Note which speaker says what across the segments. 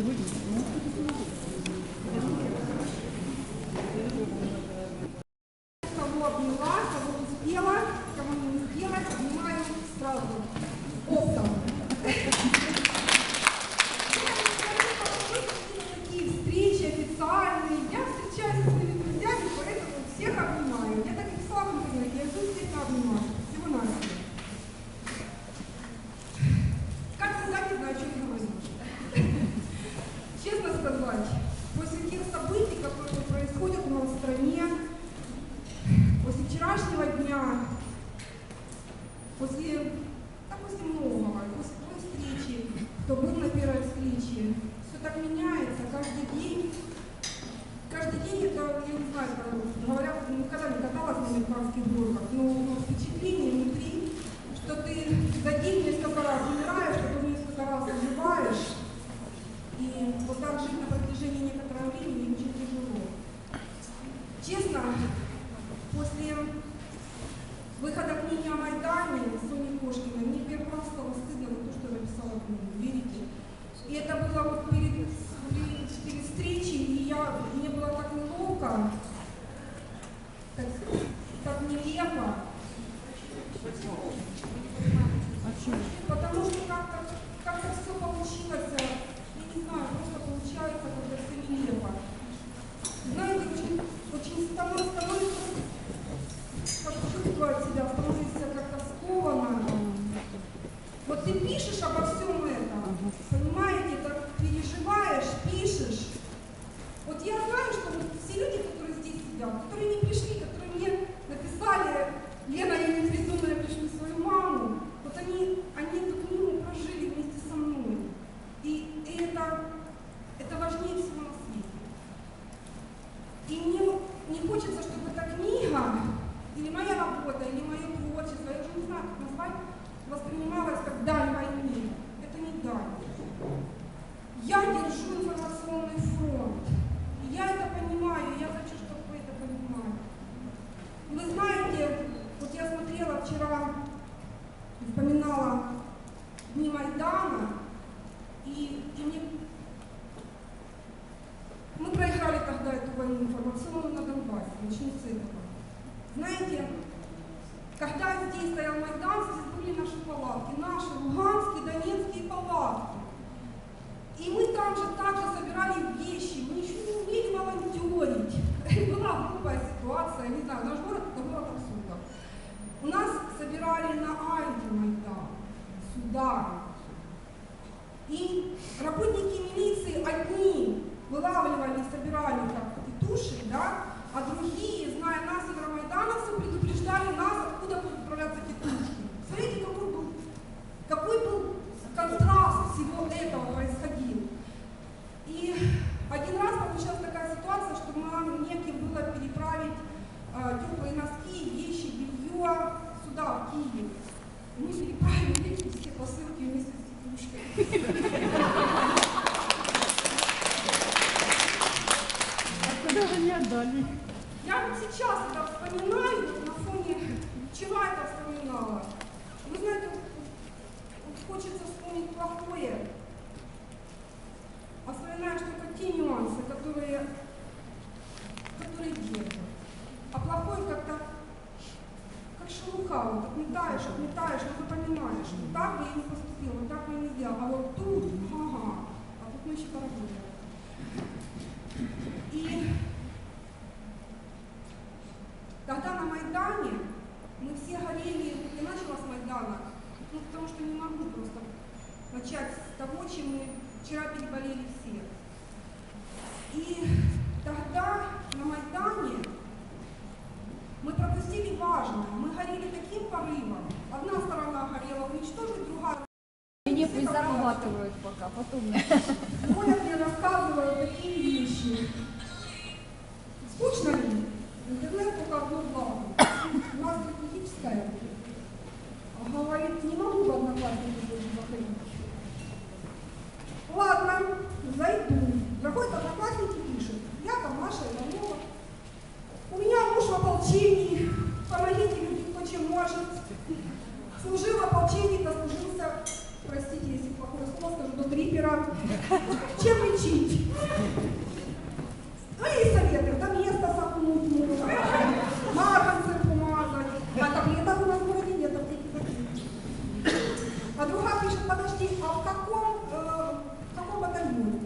Speaker 1: сегодня? Ну,
Speaker 2: Кого обняла, кого успела, кого не успела, обнимаю сразу. Оптом. Такие встречи официальные. Я встречаюсь с своими друзьями, поэтому всех обнимаю. Я так и писала в интернете, я жду всех обнимаю. Всего на Как сказать, не знаю, что и говорить. Честно сказать, после тех событий, которые происходят у нас в стране, после вчерашнего дня, после, да, после многого, после той встречи, кто был на первой встрече, все так меняется каждый день. Каждый день это, я не знаю, там, говорят, никогда горках, но, но впечатление внутри, что ты за день несколько раз умираешь, потом несколько раз оживаешь, и вот так жить на протяжении некоторого времени очень тяжело. Честно, после вылавливали и тетушек, да, а другие, зная нас, евромайдановцев, предупреждали нас, откуда будут отправляться тетушки. Смотрите, какой был, какой был контраст всего этого происходил. И один раз получилась такая ситуация, что нам неким было переправить э, теплые носки, вещи, белье сюда, в Киев. Мы переправили все посылки вместе с тетушкой.
Speaker 1: А куда отдали?
Speaker 2: Я вот сейчас это вспоминаю, вот на фоне вчера это вспоминала. Вы знаете, вот, вот хочется вспомнить плохое, а вспоминаешь только те нюансы, которые, которые держат. А плохое как-то, как шелуха, вот отметаешь, отметаешь, но ты понимаешь, вот так бы я не поступила, вот так бы я не сделала, а вот тут, ага, а тут мы еще поработаем. И когда на Майдане мы все горели, я начала с Майдана, ну потому что не могу просто начать с того, чем мы вчера переболели все. И тогда на Майдане мы пропустили важное. Мы горели таким порывом. Одна сторона горела уничтожить, другая
Speaker 3: Мне пусть зарабатывают пока, потом.
Speaker 2: Оля мне рассказывала такие вещи. Скучно ли? Интернет только одно благо. У нас стратегическая. Говорит, не могу в одноклассники больше заходить. Ладно, зайду. Заходит одноклассники, пишет. Я там Маша Иванова. У меня муж в ополчении. Помогите, люди, кто чем может. Служил в ополчении, дослужился, простите, если плохое слово скажу, до трипера. Чем лечить? Ну, советы, до места сопнуть можно, марганцем помазать. А таблеток у нас в городе нет, аптеки закрыты. А другая пишет, подожди, а в каком, э, в каком батальоне?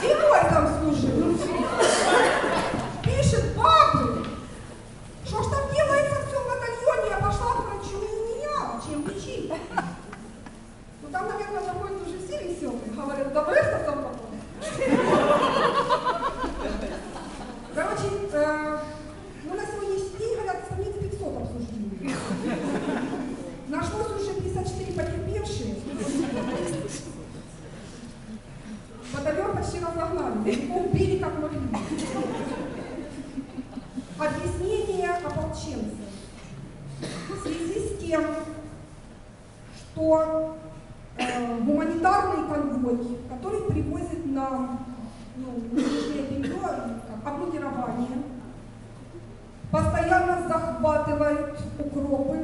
Speaker 2: Зимой там служил. Пишет, бабы, что ж там делается в всем батальоне? Я пошла к врачу и не меняла, чем лечить. Ну там, наверное, заходят уже все веселые. Говорят, да быстро там потом. Короче, э, ну на сегодняшний день, говорят, сравните 500 обсуждений. Нашлось уже 54 потерпевшие. Батальон почти разогнали. Его убили как могли. Объяснение ополченцев. В связи с тем, что э, гуманитарный конвой, который привозит нам ну, белье, как, обмундирование, постоянно захватывают укропы,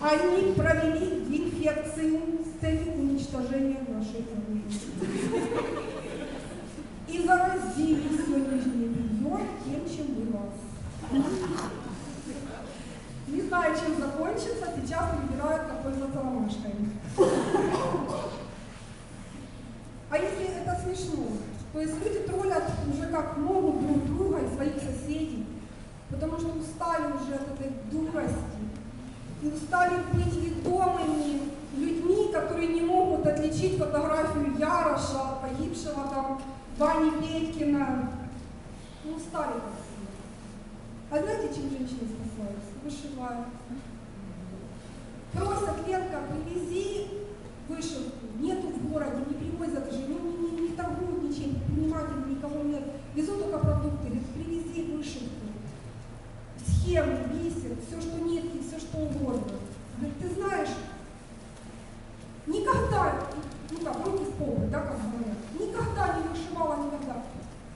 Speaker 2: они провели инфекцию с целью уничтожения нашей страны. И заразили все нижнее белье тем, чем мы вас. Не знаю, чем закончится, сейчас выбирают, как пользоваться ромашками. А если это смешно? То есть люди троллят уже как могут друг друга и своих соседей, потому что устали уже от этой дурости и устали быть ведомыми людьми, которые не могут отличить фотографию Яроша, погибшего там Вани Петькина. Ну, устали как. А знаете, чем женщины спасаются? Вышивают. Просят, Ленка, привези вышивку. Нету в городе, не привозят же, ну не, не, не торгуют ничем, предпринимателей никого нет. Везут только продукты, привези вышивку. Схемы, бисер, все, что нитки, все, что угодно. Говорит, ты знаешь, никогда, ну как, руки в пол, да, как говорят, никогда не вышивала, никогда.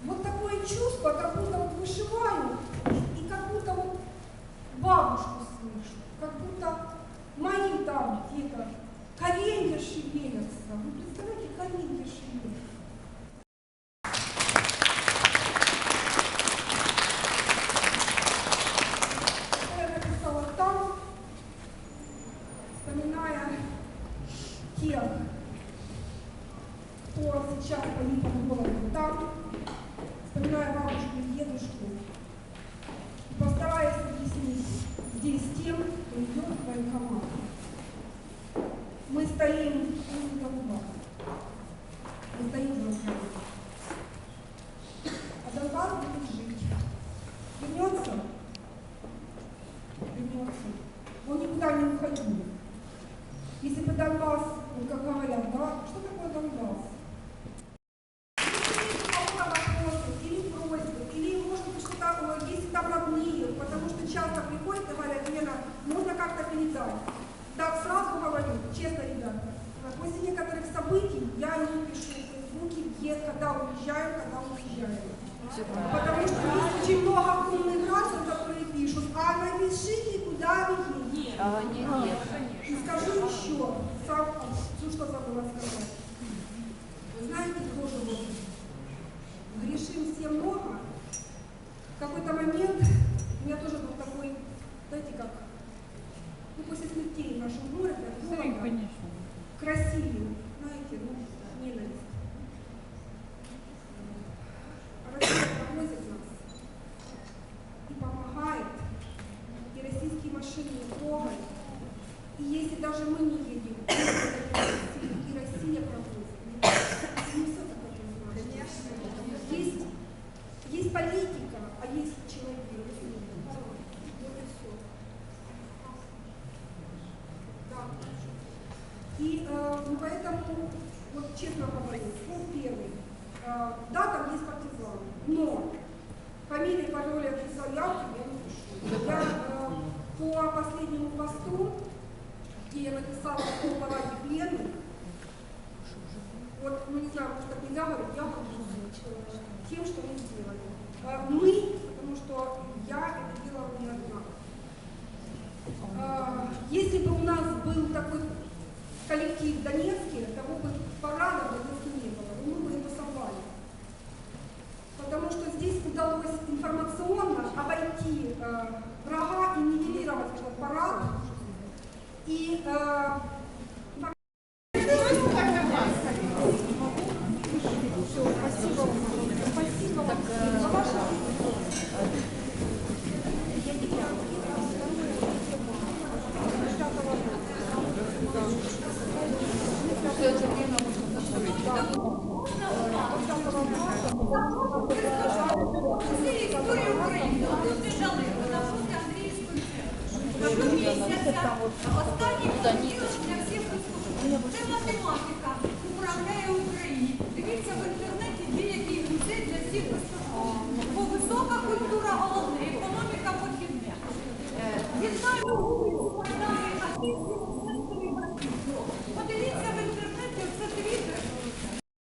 Speaker 2: Вот такое чувство, как будто вот вышиваю, и как будто вот бабушку слышу, как будто мои там где-то коренья шевелятся. Вы представляете, коренья шевелятся. Что я написала там, вспоминая тех, кто сейчас погиб от голода там, вспоминая бабушку и дедушку, и постараюсь объяснить здесь тем, кто идет в военкомат. Мы стоим у Донбасса. Мы стоим в Донбассе. А Донбасс будет жить. Вернется? Вернется. Он никуда не уходил. Если бы Донбасс, как говорят, да, что такое Донбасс? Если есть у кого-то вопросы или просьбы, или, может быть, что-то, э, если там родные, потому что часто приходят и говорят, Лена, можно как-то передать. Так, сразу говорю, честно, ребята, после некоторых событий я не пишу в Фейсбуке, где, когда уезжаю, когда уезжаю. Потому что есть очень много умных граждан, которые пишут, а напишите, куда вы едете.
Speaker 3: А, нет, нет,
Speaker 2: И скажу еще, сам, ну что забыла сказать. Вы знаете, тоже вот, грешим все много. В какой-то момент у меня тоже был такой, знаете как, ну после смертей в нашем городе, голода,
Speaker 1: конечно.
Speaker 2: красили, знаете, ну, ненависть. А Россия провозит нас и помогает, и российские машины не трогают. И если даже мы не едем, и Россия провозит. Не все так однозначно. Есть, есть политика, а есть человек. Вот и все. Да. И э, ну, поэтому, вот честно говорю, пункт первый. Э, да, там есть партизаны, но фамилии, пароли, адреса явки я не пишу. Я э, по последнему посту, где я написала о параде пленных, вот, ну не знаю, может так нельзя говорить, я горжусь э, тем, что мы сделали. Э, мы, потому что я это делала не одна. если бы у нас был такой коллектив в Донецке, того бы парада в Донецке не было, и мы бы это сорвали. Потому что здесь удалось информационно обойти э, врага и нивелировать этот парад. И
Speaker 4: Останній ключ для всіх розповідь. Це математика управляє Україні. Дивіться в інтернеті деякий музей для всіх розповідь. Бо висока культура головне, економіка похідне.